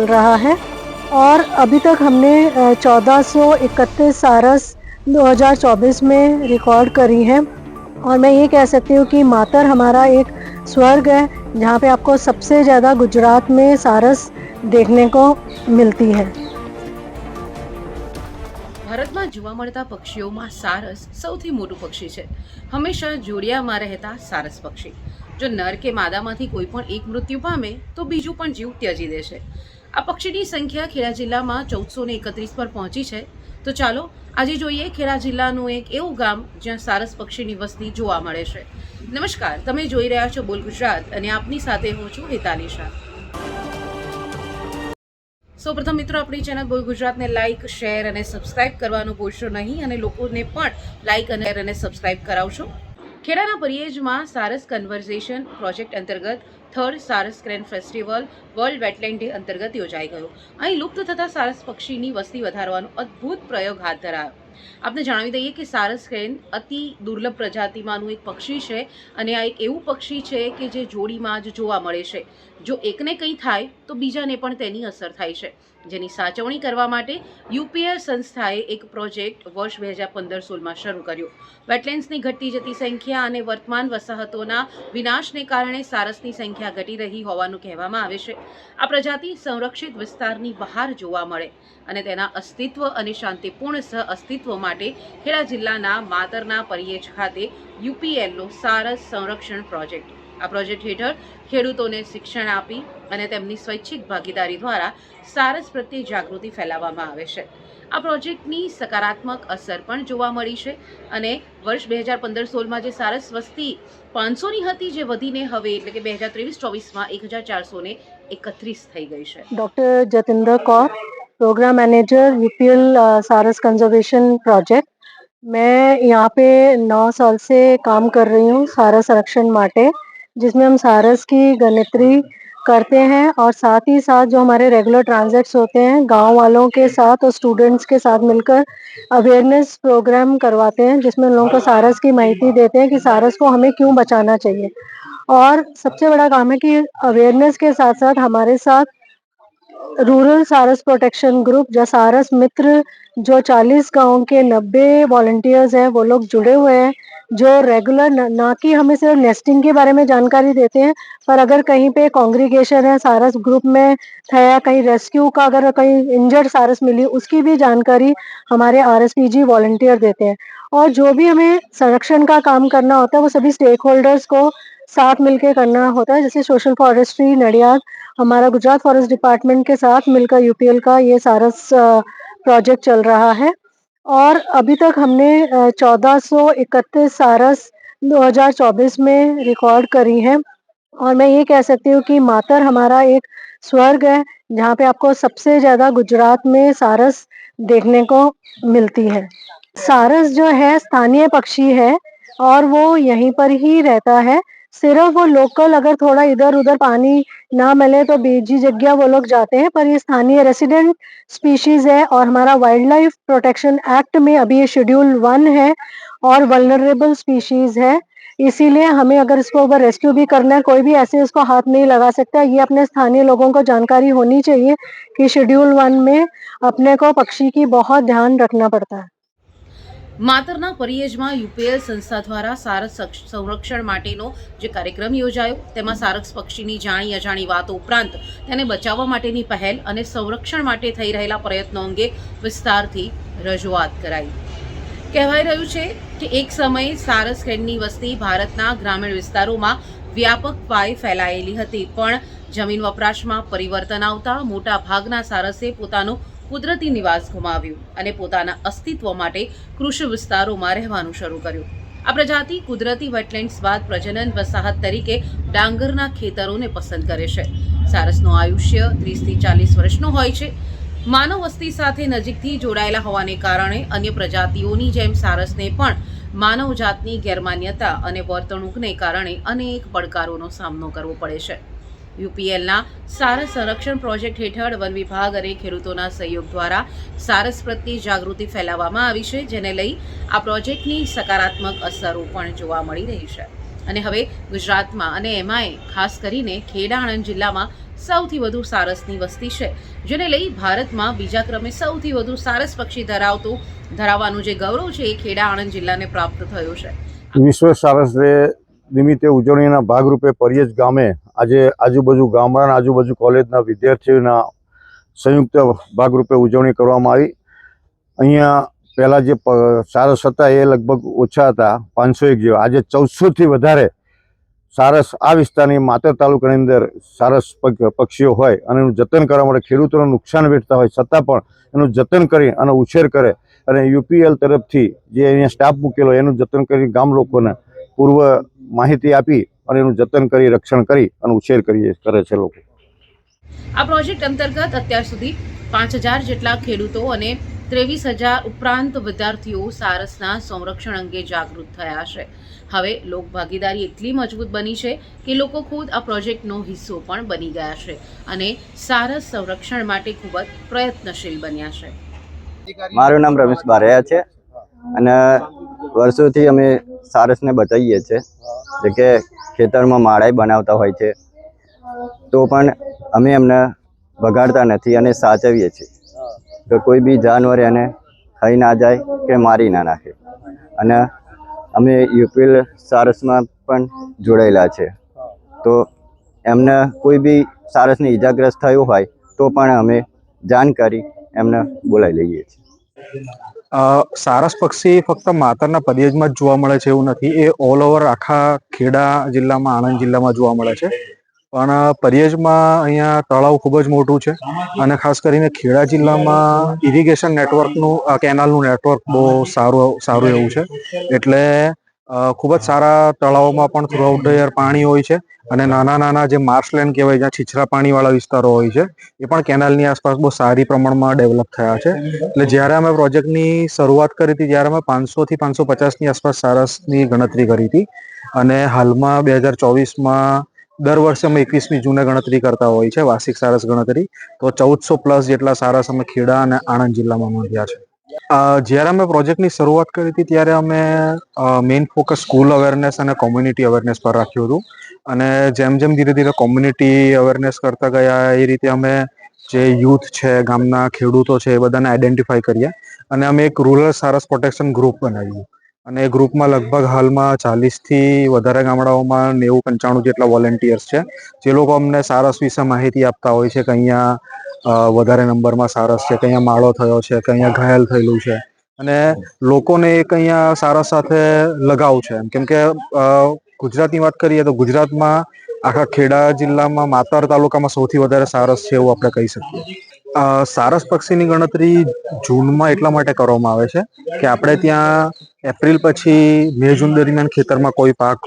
चल रहा है और अभी तक हमने चौदह सौ इकतीस सारस 2024 में रिकॉर्ड करी हैं और मैं ये कह सकती हूँ कि मातर हमारा एक स्वर्ग है जहाँ पे आपको सबसे ज़्यादा गुजरात में सारस देखने को मिलती है ભારતમાં જોવા મળતા પક્ષીઓમાં સારસ સૌથી મોટું પક્ષી છે હંમેશા જોડિયામાં રહેતા સારસ પક્ષી જો નર કે માદામાંથી કોઈ પણ એક મૃત્યુ પામે તો બીજું પણ જીવ ત્યજી દે છે આ પક્ષીની સંખ્યા ખેડા જિલ્લામાં ચૌદસો ને એકત્રીસ પર પહોંચી છે. તો ચાલો, આજે જોઈએ ખેડા જિલ્લાનું એક એવું ગામ જ્યાં સારસ પક્ષીની વસ્તી જોવા મળે છે. નમસ્કાર, તમે જોઈ રહ્યા છો બોલ ગુજરાત અને આપની સાથે હું છું હિતાલી શાહ સૌપ્રથમ મિત્રો, આપણી ચેનલ બોલ ગુજરાતને લાઇક શેર અને સબસ્ક્રાઇબ કરવાનું ભૂલશો નહીં અને લોકોને પણ લાઇક અને સબસ્ક્રાઇબ કરાવશો. ખેડાના પરિયેજમાં સારસ કન્વર્ઝેશન પ્રોજેક્ટ અંતર્ગત third sarus crane festival world wetland day અંતર્ગત યોજાઈ ગયો. અહીં લુપ્ત થતા સારસ પક્ષીની વસ્તી વધારવાનો અદ્ભુત પ્રયોગ હાથ ધરાયો. આપને જણાવી દઈએ કે સારસ ક્રેન અતિ દુર્લભ પ્રજાતિમાંનું એક પક્ષી છે અને આ એક એવું પક્ષી છે કે જે જોડીમાં જ જોવા મળે છે. જો એકને કંઈ થાય તો બીજાને પણ તેની અસર થાય છે. જેની સાચવણી કરવા માટે યુપીએલ સંસ્થાએ એક પ્રોજેક્ટ વર્ષ બે હજાર પંદર સોળમાં શરૂ કર્યો. વેટલેન્ડ્સની ઘટતી જતી સંખ્યા અને વર્તમાન વસાહતોના વિનાશને કારણે સારસની સંખ્યા ઘટી રહી હોવાનું કહેવામાં આવે છે. આ પ્રજાતિ સંરક્ષિત વિસ્તારની બહાર જોવા મળે અને તેના અસ્તિત્વ અને શાંતિપૂર્ણ સહ અસ્તિત્વ માટે ખેડા જિલ્લાના માતરના પરિયેજ ખાતે યુપીએલનો સારસ સંરક્ષણ પ્રોજેક્ટ આ પ્રોજેક્ટ હેઠળ ખેડૂતોને શિક્ષણ આપી અને તેમની સ્વૈચ્છિક ભાગીદારી દ્વારા સારસ પ્રત્યે જાગૃતિ ફેલાવવામાં આવે છે આ પ્રોજેક્ટની સકારાત્મક અસર પણ જોવા મળી છે અને વર્ષ બે હજાર પંદર સોળમાં જે સારસ વસ્તી પાંચસોની હતી જે વધીને હવે એટલે કે બે હજાર ત્રેવીસ ચોવીસમાં એક હજાર ચારસો ને એકત્રીસ થઈ ગઈ છે doctor Jatinder Kaur programme manager UPL Saras conservation project मैं यहाँ पे नौ साल से काम कर रही हूँ सारस संरक्षण माटे जिसमें हम सारस की गणित्री करते हैं और साथ ही साथ जो हमारे रेगुलर ट्रांजेक्ट्स होते हैं, गाँव वालों के साथ और स्टूडेंट्स के साथ मिलकर अवेयरनेस प्रोग्राम करवाते हैं, जिसमें लोगों को सारस की माहिती देते हैं कि सारस को हमें क्यों बचाना चाहिए। और सबसे बड़ा काम है कि अवेयरनेस के साथ साथ हमारे साथ रूरल सारस प्रोटेक्शन ग्रुप जो सारस मित्र, जो 40 गाँव के 90 वॉल्टियर्स हैं, वो लोग जुड़े हुए हैं। जो रेगुलर न, ना कि हमें सिर्फ़ नेस्टिंग के बारे में जानकारी देते हैं पर अगर कहीं पे कॉन्ग्रीगेशन है सारस ग्रुप में है कहीं रेस्क्यू का अगर कहीं इंजर्ड सारस मिली उसकी भी जानकारी हमारे आर एस वॉल्टियर देते हैं। और जो भी हमें संरक्षण का काम करना होता है वो सभी स्टेक होल्डर्स को साथ मिलकर करना होता है जैसे सोशल फॉरेस्ट्री नडियाद हमारा गुजरात फॉरेस्ट डिपार्टमेंट के साथ मिलकर यूपीएल का ये सारस प्रोजेक्ट चल रहा है। और अभी तक हमने चौदह सौ इकतीस सारस 2024 में रिकॉर्ड करी है। और मैं ये कह सकती हूँ कि मातर हमारा एक स्वर्ग है, जहाँ पे आपको सबसे ज़्यादा गुजरात में सारस देखने को मिलती है। सारस जो है, स्थानीय पक्षी है और वो यहीं पर ही रहता है। सिर्फ़ वो लोकल अगर थोड़ा इधर उधर पानी ना मिले तो बीजी जगह वो लोग जाते हैं, पर ये स्थानीय रेसिडेंट स्पीशीज है और हमारा वाइल्ड लाइफ प्रोटेक्शन एक्ट में अभी ये शेड्यूल वन है और वल्नरेबल स्पीशीज है। इसीलिए हमें अगर इसको अगर रेस्क्यू भी करना है, कोई भी ऐसे उसको हाथ नहीं लगा सकता। ये अपने स्थानीय लोगों को जानकारी होनी चाहिए कि शेड्यूल वन में अपने को पक्षी की बहुत ध्यान रखना पड़ता है। માતરના પરિયજમાં યુપીએલ સંસ્થા દ્વારા સારસ સંરક્ષણ માટેનો જે કાર્યક્રમ યોજાયો, તેમાં સારસ પક્ષીની જાણી અજાણી વાતો ઉપરાંત તેને બચાવવા માટેની પહેલ અને સંરક્ષણ માટે થઈ રહેલા પ્રયત્નો અંગે વિસ્તારથી રજૂઆત કરાઈ. કહેવાઈ રહ્યું છે કે એક સમયે સારસ ખેડની વસ્તી ભારતના ગ્રામીણ વિસ્તારોમાં વ્યાપક પાયે ફેલાયેલી હતી, પણ જમીન વપરાશમાં પરિવર્તન આવતા મોટા ભાગના સારસે પોતાનું કુદરતી નિવાસ ગુમાવ્યું અને પોતાના અસ્તિત્વ માટે કૃષિ વિસ્તારોમાં રહેવાનું શરૂ કર્યું. આ પ્રજાતિ કુદરતી વેટલેન્ડ્સ બાદ પ્રજનન વસાહત તરીકે ડાંગરના ખેતરોને પસંદ કરે છે. સારસનું આયુષ્ય ત્રીસથી ચાલીસ વર્ષનું હોય છે. માનવ વસ્તી સાથે નજીકથી જોડાયેલા હોવાને કારણે અન્ય પ્રજાતિઓની જેમ સારસને પણ માનવજાતની ગેરમાન્યતા અને વર્તણૂકને કારણે અનેક પડકારોનો સામનો કરવો પડે છે. યુપીએલના સારસ સંરક્ષણ પ્રોજેક્ટ હેઠળ વન વિભાગ અને ખેડૂતોના સહયોગ દ્વારા સારસ પ્રત્યે જાગૃતિ ફેલાવવામાં આવી છે, જેને લઈ આ પ્રોજેક્ટની સકારાત્મક અસરો પણ જોવા મળી રહી છે. અને હવે ગુજરાતમાં અને એમાંય ખાસ કરીને ખેડા આણંદ જિલ્લામાં સૌથી વધુ સારસની વસ્તી છે, જેને લઈ ભારતમાં બીજા ક્રમે સૌથી વધુ સારસ પક્ષી ધરાવતું, ધરાવવાનું જે ગૌરવ છે એ ખેડા આણંદ જિલ્લાને પ્રાપ્ત થયું છે. વિશ્વ સારસ ડે નિમિત્તે ઉજવણીના ભાગરૂપે પરિયજ ગામે આજે આજુબાજુ ગામડાના આજુબાજુ કોલેજના વિદ્યાર્થીઓના સંયુક્ત ભાગરૂપે ઉજવણી કરવામાં આવી. અહીંયા પહેલાં જે સારસ હતા એ લગભગ ઓછા હતા, પાંચસો એક જેવા. આજે ચૌદસોથી વધારે સારસ આ વિસ્તારની માતર તાલુકાની અંદર સારસ પક્ષીઓ હોય અને એનું જતન કરવા માટે ખેડૂતોને નુકસાન વેઠતા હોય છતાં પણ એનું જતન કરી અને ઉછેર કરે અને યુપીએલ તરફથી જે અહીંયા સ્ટાફ મૂકેલો એનું જતન કરી ગામ લોકોને પૂર્વ માહિતી આપી અને એનું જતન કરી રક્ષણ કરી અને ઉછેર કરી કરે છે લોકો. આ પ્રોજેક્ટ અંતર્ગત અત્યાર સુધી પાંચ હજાર જેટલા ખેડૂતો અને ત્રેવીસ હજાર ઉપરાંત વિદ્યાર્થીઓ સારસના સંરક્ષણ અંગે જાગૃત થયા છે. હવે લોક ભાગીદારી એટલી મજબૂત બની છે કે લોકો ખુદ આ પ્રોજેક્ટનો હિસ્સો પણ બની ગયા છે અને સારસ સંરક્ષણ માટે ખૂબ જ પ્રયત્નશીલ બન્યા છે. મારું નામ રમેશ બારૈયા છે. અને વર્ષોથી અમે સારસને બચાવીએ છીએ જે કે ખેતરમાં માળાઈ બનાવતા હોય છે. તો પણ અમે એમને બગાડતા નથી અને સાચવીએ છીએ તો કોઈ બી જાનવર એને ખાઈ ના જાય કે મારી ના નાખે. અને અમે યુપીએલ સારસમાં પણ જોડાયેલા છે. તો એમને કોઈ બી સારસને ઈજાગ્રસ્ત થયું હોય તો પણ અમે જાણ કરી એમને બોલાવી લઈએ છીએ. સારસ પક્ષી ફક્ત માતરના પરિયજમાં જ જોવા મળે છે એવું નથી. એ ઓલ ઓવર આખા ખેડા જિલ્લામાં, આણંદ જિલ્લામાં જોવા મળે છે. પણ પરિયજમાં અહીંયા તળાવ ખૂબ જ મોટું છે અને ખાસ કરીને ખેડા જિલ્લામાં ઇરિગેશન નેટવર્કનું કેનાલનું નેટવર્ક બહુ સારું સારું એવું છે. એટલે ખૂબ જ સારા તળાવોમાં પણ થ્રુઆઉટ ધ યર પાણી હોય છે અને નાના નાના જે માર્શલેન્ડ કહેવાય જ્યાં છીછરા પાણીવાળા વિસ્તારો હોય છે, એ પણ કેનાલની આસપાસ બહુ સારી પ્રમાણમાં ડેવલપ થયા છે. એટલે જ્યારે અમે પ્રોજેક્ટની શરૂઆત કરી હતી ત્યારે અમે પાંચસો થી પાંચસો પચાસની આસપાસ સારસની ગણતરી કરી હતી અને હાલમાં બે હજાર ચોવીસમાં દર વર્ષે અમે એકવીસમી જૂને ગણતરી કરતા હોય છે, વાર્ષિક સારસ ગણતરી. તો ચૌદસો પ્લસ જેટલા સારસ અમે ખેડા અને આણંદ જિલ્લામાં નોંધ્યા છે. જ્યારે અમે પ્રોજેક્ટની શરૂઆત કરી હતી ત્યારે અમે મેઇન ફોકસ સ્કૂલ અવેરનેસ અને કોમ્યુનિટી અવેરનેસ પર રાખ્યું હતું. અને જેમ જેમ ધીરે ધીરે કોમ્યુનિટી અવેરનેસ કરતા ગયા, એ રીતે અમે જે યુથ છે, ગામના ખેડૂતો છે, એ બધાને આઈડેન્ટિફાઈ કર્યા. અને અમે એક રૂરલ સારસ પ્રોટેક્શન ગ્રુપ બનાવ્યું. અને ગ્રુપમાં લગભગ હાલમાં ચાલીસથી વધારે ગામડાઓમાં નેવું પંચાણું જેટલા વોલેન્ટિયર્સ છે. જે લોકો અમને સારસ વિશે માહિતી આપતા હોય છે કે અહીંયા વધારે નંબરમાં સારસ છે, કે અહીંયા માળો થયો છે, કે અહીંયા ઘાયલ થયેલું છે. અને લોકોને એક અહીંયા સારસ સાથે લગાવ છે. કેમ કે ગુજરાતની વાત કરીએ તો ગુજરાતમાં આખા ખેડા જિલ્લામાં માતર તાલુકામાં સૌથી વધારે સારસ છે એવું આપણે કહી શકીએ. સારસ પક્ષીની ગણતરી જૂનમાં એટલા માટે કરવામાં આવે છે કે આપણે ત્યાં એપ્રિલ પછી મે જૂન દરમિયાન ખેતરમાં કોઈ પાક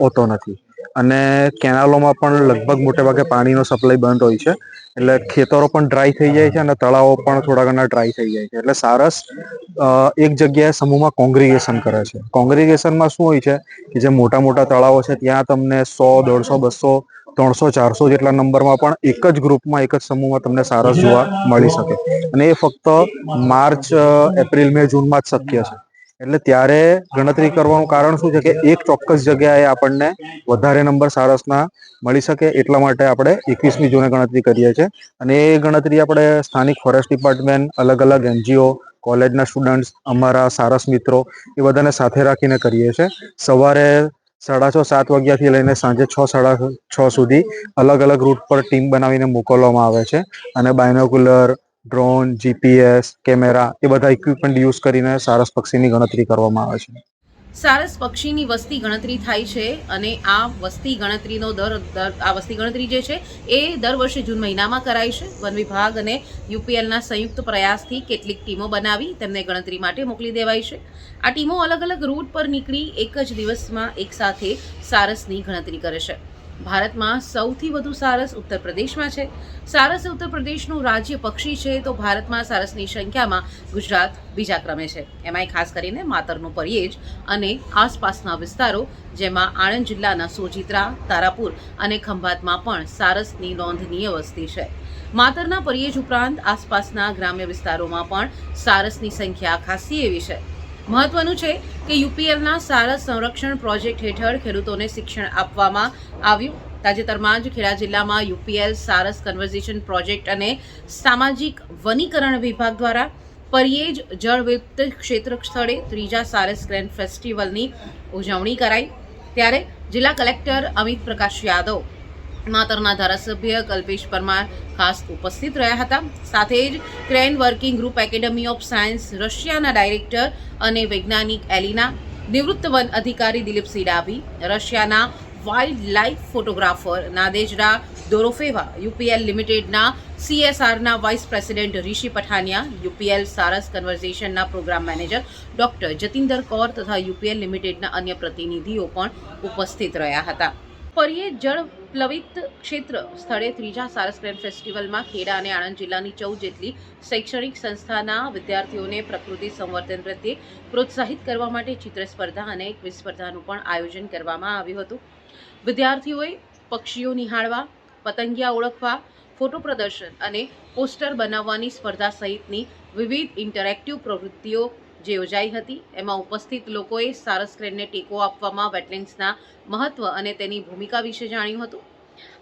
હોતો નથી. અને કેનાલોમાં પણ લગભગ મોટે ભાગે પાણીનો સપ્લાય બંધ હોય છે. એટલે ખેતરો પણ ડ્રાય થઈ જાય છે અને તળાવો પણ થોડા ઘણા ડ્રાય થઈ જાય છે. એટલે સારસ એક જગ્યાએ સમૂહમાં કોંગ્રીગેશન કરે છે. કોંગ્રીગેશનમાં શું હોય છે કે જે મોટા મોટા તળાવો છે, ત્યાં તમને સો, દોઢસો, બસો ત્રણસો, ચારસો જેટલા નંબરમાં પણ એક જ ગ્રુપમાં, એક જ સમૂહમાં તમને સારસ જોવા મળી શકે. અને એ ફક્ત માર્ચ એપ્રિલ, મે, જૂનમાં જ શક્ય છે. એટલે ત્યારે ગણતરી કરવાનું કારણ શું છે કે એક ચોક્કસ જગ્યાએ આપણને વધારે નંબર સારસના મળી શકે એટલા માટે આપણે એકવીસમી જૂને ગણતરી કરીએ છીએ. અને એ ગણતરી આપણે સ્થાનિક ફોરેસ્ટ ડિપાર્ટમેન્ટ અલગ અલગ એનજીઓ, કોલેજના સ્ટુડન્ટ્સ, અમારા સારસ મિત્રો એ બધાને સાથે રાખીને કરીએ છીએ. સવારે સાડા છ, સાત વાગ્યાથી લઈને સાંજે છ, સાડા છ સુધી અલગ અલગ રૂટ પર ટીમ બનાવીને મોકલવામાં આવે છે. અને બાયનોક્યુલર ડ્રોન જીપીએસ કેમેરા એ બધા ઇક્વિપમેન્ટ યુઝ કરીને સારસ પક્ષીની ગણતરી કરવામાં આવે છે. સારસ પક્ષીની વસ્તી ગણતરી થાય છે અને આ વસ્તી ગણતરીનો દર આ વસ્તી ગણતરી જે છે, એ દર વર્ષે જૂન મહિનામાં કરાય છે. વન વિભાગ અને યુપીએલના સંયુક્ત પ્રયાસથી કેટલીક ટીમો બનાવી તેમને ગણતરી માટે મોકલી દેવાય છે. આ ટીમો અલગ અલગ રૂટ પર નીકળી એક જ દિવસમાં એકસાથે સારસની ગણતરી કરે છે. ભારતમાં સૌથી વધુ સારસ ઉત્તર પ્રદેશમાં છે. સારસ ઉત્તર પ્રદેશનું રાજ્ય પક્ષી છે તો ભારતમાં સારસની સંખ્યામાં ગુજરાત બીજા ક્રમે છે. એમાંય ખાસ કરીને માતરનું પરિયેજ અને આસપાસના વિસ્તારો, જેમાં આણંદ જિલ્લાના સોજિત્રા, તારાપુર અને ખંભાતમાં પણ સારસની નોંધનીય વસ્તી છે. માતરના પરિયેજ ઉપરાંત આસપાસના ગ્રામ્ય વિસ્તારોમાં પણ સારસની સંખ્યા ખાસી એવી છે. મહત્વનું છે કે યુપીએલના સારસ સંરક્ષણ પ્રોજેક્ટ હેઠળ ખેડૂતોને શિક્ષણ આપવામાં આવ્યું. તાજેતરમાં જ ખેડા જિલ્લામાં યુપીએલ સારસ કન્વર્ઝેશન પ્રોજેક્ટ અને સામાજિક વનીકરણ વિભાગ દ્વારા પરિયેજ જળ ક્ષેત્ર સ્થળે ત્રીજા સારસ ગ્રેન્ડ ફેસ્ટિવલની ઉજવણી કરાઈ. ત્યારે જિલ્લા કલેક્ટર અમિત પ્રકાશ યાદવ માતરના ધારાસભ્ય કલ્પેશ પરમાર ખાસ ઉપસ્થિત રહ્યા હતા. સાથે જ crane working group academy of science રશિયાના ડાયરેક્ટર અને વૈજ્ઞાનિક એલિના, નિવૃત્ત વન અધિકારી દિલીપસિંહ ડાભી રશિયાના wildlife photographer Nadezhda Dorofeeva, UPL લિમિટેડના સીએસઆરના vice president Rishi Pathania, UPL sarus કન્વર્ઝેશનના programme manager doctor Jatinder Kaur તથા યુપીએલ લિમિટેડના અન્ય પ્રતિનિધિઓ પણ ઉપસ્થિત રહ્યા હતા. પરીએ જળ પ્લવિત ક્ષેત્ર સ્થળે ત્રીજા સારસ ગ્રેન્ડ ફેસ્ટિવલમાં ખેડા અને આણંદ જિલ્લાની ચૌદ જેટલી શૈક્ષણિક સંસ્થાના વિદ્યાર્થીઓને પ્રકૃતિ સંવર્ધન પ્રત્યે પ્રોત્સાહિત કરવા માટે ચિત્ર સ્પર્ધા અને ક્વિઝ સ્પર્ધાનું પણ આયોજન કરવામાં આવ્યું હતું. વિદ્યાર્થીઓએ પક્ષીઓ નિહાળવા, પતંગિયા ઓળખવા, ફોટો પ્રદર્શન અને પોસ્ટર બનાવવાની સ્પર્ધા સહિતની વિવિધ ઇન્ટરેક્ટિવ પ્રવૃત્તિઓ જે યોજાઈ હતી, એમાં ઉપસ્થિત લોકોએ સારસ ક્રેનને ટેકો આપવામાં વેટલેન્ડ્સના મહત્વ અને તેની ભૂમિકા વિશે જાણ્યું હતું.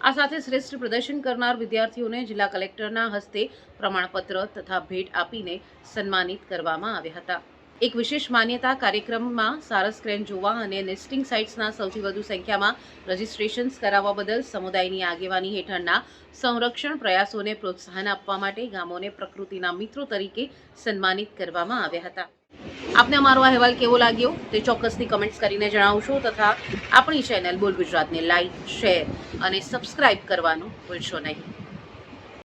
આ સાથે શ્રેષ્ઠ પ્રદર્શન કરનાર વિદ્યાર્થીઓને જિલ્લા કલેક્ટરના હસ્તે પ્રમાણપત્ર તથા ભેટ આપીને સન્માનિત કરવામાં આવ્યા હતા. એક વિશેષ માન્યતા કાર્યક્રમમાં સારસ ક્રેન જોવા અને નેસ્ટિંગ સાઇટ્સના સૌથી વધુ સંખ્યામાં રજિસ્ટ્રેશન્સ કરાવવા બદલ સમુદાયની આગેવાની હેઠળના સંરક્ષણ પ્રયાસોને પ્રોત્સાહન આપવા માટે ગામોને પ્રકૃતિના મિત્રો તરીકે સન્માનિત કરવામાં આવ્યા હતા. આપને અમારો અહેવાલ કેવો લાગ્યો તે ચોક્કસથી કમેન્ટ્સ કરીને જણાવશો તથા આપણી ચેનલ બોલ ગુજરાતને લાઇક શેર અને સબસ્ક્રાઇબ કરવાનું ભૂલશો નહીં.